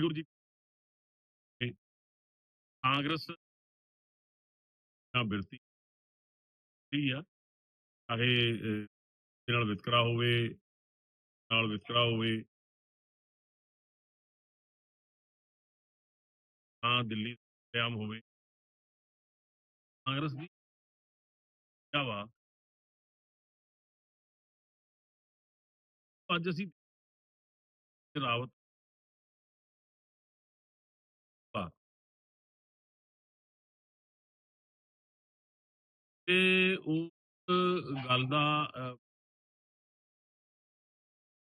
ਵਾਹਿਗੁਰੂ ਜੀ। ਕਾਂਗਰਸ ਜਾਂ ਬਿਰਤੀ ਠੀਕ ਆ ਚਾਹੇ ਅਹ, ਨਾਲ ਵਿਤਕਰਾ ਹੋਵੇ ਨਾਲ ਵਿਤਕਰਾ ਹੋਵੇ। ਹਾਂ ਦਿੱਲੀ ਕਾਇਮ ਹੋਵੇ। ਕਾਂਗਰਸ ਦੀ ਵਾ ਅੱਜ ਅਸੀਂ ਰਾਵਤ ਤੇ ਉਸ ਗੱਲ ਦਾ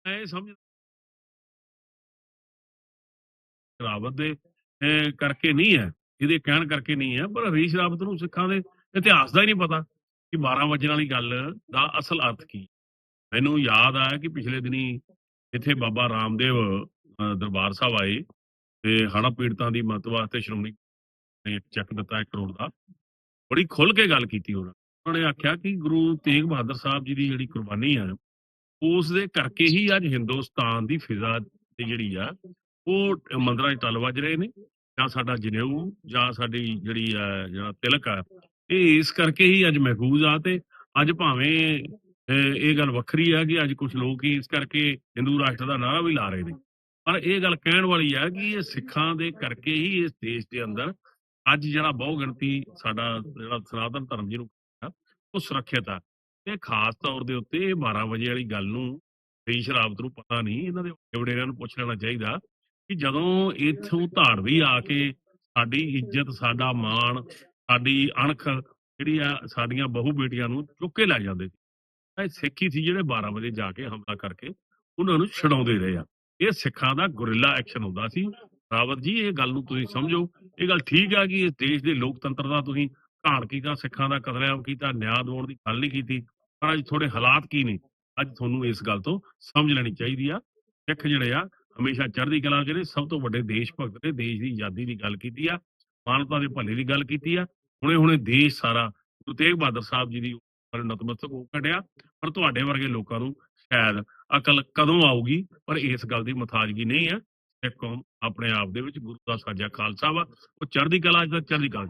ਮੈਂ ਸਮਝ ਰਾਵਤ ਦੇ ਕਰਕੇ ਨਹੀਂ ਹੈ ਇਹਦੇ ਕਹਿਣ ਕਰਕੇ ਨਹੀਂ ਹੈ, ਪਰ ਹਰੀਸ਼ ਰਾਵਤ ਨੂੰ ਸਿੱਖਾਂ ਦੇ ਇਤਿਹਾਸ ਦਾ ਹੀ ਨਹੀਂ ਪਤਾ ਕਿ 12 ਵਜਣ ਵਾਲੀ ਗੱਲ ਦਾ ਅਸਲ ਅਰਥ ਕੀ ਮੈਨੂੰ ਯਾਦ ਆਇਆ ਕਿ ਪਿਛਲੇ ਦਿਨੀ ਇੱਥੇ ਬਾਬਾ ਰਾਮਦੇਵ ਦਰਬਾਰ ਸਾਹਿਬ ਆਏ ਤੇ ਹੜ੍ਹ ਪੀੜਤਾਂ ਦੀ ਮਦਦ ਵਾਸਤੇ ਸ਼੍ਰੋਮਣੀ ਨੇ ਇੱਕ ਚੈੱਕ ਦਿੱਤਾ 1 ਕਰੋੜ ਦਾ। ਬੜੀ ਖੁੱਲ ਕੇ ਗੱਲ ਕੀਤੀ ਉਹਨਾਂ ਉਹਨਾਂ ਨੇ ਆਖਿਆ ਕਿ ਗੁਰੂ ਤੇਗ ਬਹਾਦਰ ਸਾਹਿਬ ਜੀ ਦੀ ਜਿਹੜੀ ਕੁਰਬਾਨੀ ਆ ਉਸ ਦੇ ਕਰਕੇ ਹੀ ਅੱਜ ਹਿੰਦੁਸਤਾਨ ਦੀ ਫਿਜ਼ਾ ਤੇ ਜਿਹੜੀ ਆ ਉਹ ਮੰਦਰਾਂ 'ਚ ਤਲ ਵੱਜ ਰਹੇ ਨੇ। ਜਾਂ ਸਾਡਾ ਜਨੇਊ ਜਾਂ ਸਾਡੀ ਜਿਹੜੀ ਆ ਜਿਹੜਾ ਤਿਲਕ ਆ ਇਹ ਇਸ ਕਰਕੇ ਹੀ ਅੱਜ ਮਹਿਫੂਜ਼ ਆ ਤੇ ਅੱਜ ਭਾਵੇਂ ਅਹ, ਇਹ ਗੱਲ ਵੱਖਰੀ ਆ ਕਿ ਅੱਜ ਕੁਝ ਲੋਕ ਹੀ ਇਸ ਕਰਕੇ ਹਿੰਦੂ ਰਾਸ਼ਟਰ ਦਾ ਨਾਰਾ ਵੀ ਲਾ ਰਹੇ ਨੇ। ਪਰ ਇਹ ਗੱਲ ਕਹਿਣ ਵਾਲੀ ਆ ਕਿ ਇਹ ਸਿੱਖਾਂ ਦੇ ਕਰਕੇ ਹੀ ਇਸ ਦੇਸ਼ ਦੇ ਅੰਦਰ ਅੱਜ ਜਿਹੜਾ ਬਹੁ ਗਿਣਤੀ ਸਾਡਾ ਜਿਹੜਾ ਸਨਾਤਨ ਧਰਮ ਜਿਹਨੂੰ ਉਹ ਸੁਰੱਖਿਅਤ ਆ। ਤੇ ਖਾਸ ਤੌਰ ਦੇ ਉੱਤੇ ਇਹ 12 ਵਜੇ ਵਾਲੀ ਗੱਲ ਨੂੰ ਫੇਈ ਸ਼ਰਾਬਤ ਨੂੰ ਪਤਾ ਨਹੀਂ, ਇਹਨਾਂ ਦੇ ਵਡੇਰਿਆਂ ਨੂੰ ਪੁੱਛ ਲੈਣਾ ਚਾਹੀਦਾ ਕਿ ਜਦੋਂ ਇੱਥੋਂ ਧਾੜਵੀ ਆ ਕੇ ਸਾਡੀ ਇੱਜ਼ਤ, ਸਾਡਾ ਮਾਣ, ਸਾਡੀ ਅਣਖ ਜਿਹੜੀ ਆ ਸਾਡੀਆਂ ਬਹੂ ਬੇਟੀਆਂ ਨੂੰ ਚੁੱਕ ਕੇ ਲੈ ਜਾਂਦੇ ਸੀ। ਇਹ ਸਿੱਖ ਹੀ ਸੀ ਜਿਹੜੇ 12 ਵਜੇ ਜਾ ਕੇ ਹਮਲਾ ਕਰਕੇ ਉਹਨਾਂ ਨੂੰ ਛਡਾਉਂਦੇ ਰਹੇ ਆ। ਇਹ ਸਿੱਖਾਂ ਦਾ ਗੁਰਿੱਲਾ ਐਕਸ਼ਨ ਹੁੰਦਾ ਸੀ। ਰਾਵਤ ਜੀ, ਇਹ ਗੱਲ ਨੂੰ ਤੁਸੀਂ ਸਮਝੋ। ਇਹ ਗੱਲ ਠੀਕ ਆ ਕਿ ਇਸ ਦੇਸ਼ ਦੇ ਲੋਕਤੰਤਰ ਦਾ ਤੁਸੀਂ ਘਾਣ ਕੀਤਾ, ਸਿੱਖਾਂ ਦਾ ਕਤਲੇਆਮ ਕੀਤਾ, ਨਿਆਂ ਦਿਵਾਉਣ ਦੀ ਗੱਲ ਨਹੀਂ ਕੀਤੀ। ਪਰ ਅੱਜ ਥੋੜੇ ਹਾਲਾਤ ਕੀ ਨੇ? ਅੱਜ ਤੁਹਾਨੂੰ ਇਸ ਗੱਲ ਤੋਂ ਸਮਝ ਲੈਣੀ ਚਾਹੀਦੀ ਆ। ਸਿੱਖ ਜਿਹੜੇ ਆ, ਹਮੇਸ਼ਾ ਚੜ੍ਹਦੀ ਕਲਾ 'ਚ ਸਭ ਤੋਂ ਵੱਡੇ ਦੇਸ਼ ਭਗਤ ਨੇ ਦੇਸ਼ ਦੀ ਆਜ਼ਾਦੀ ਦੀ ਗੱਲ ਕੀਤੀ ਆ, ਮਾਨਵਤਾ ਦੇ ਭਲੇ ਦੀ ਗੱਲ ਕੀਤੀ ਆ। ਹੁਣੇ ਹੁਣੇ ਦੇਸ਼ ਸਾਰਾ ਗੁਰੂ ਤੇਗ ਬਹਾਦਰ ਸਾਹਿਬ ਜੀ ਦੀ ਪਰ ਨਤਮਸਤਕ ਹੋ ਕੱਢਿਆ ਪਰ ਤੁਹਾਡੇ ਵਰਗੇ ਲੋਕਾਂ ਨੂੰ ਸ਼ਾਇਦ ਅਕਲ ਕਦੋਂ ਆਊਗੀ? ਪਰ ਇਸ ਗੱਲ ਦੀ ਮਥਾਜਗੀ ਨਹੀਂ ਹੈ ਕੌਮ ਆਪਣੇ ਆਪ ਦੇ ਵਿੱਚ ਗੁਰੂ ਦਾ ਸਾਜਾ ਖਾਲਸਾ ਵਾ, ਉਹ ਚੜ੍ਹਦੀ ਕਲਾ 'ਚ ਤਾਂ ਚੜ੍ਹਦੀ ਕਲਾ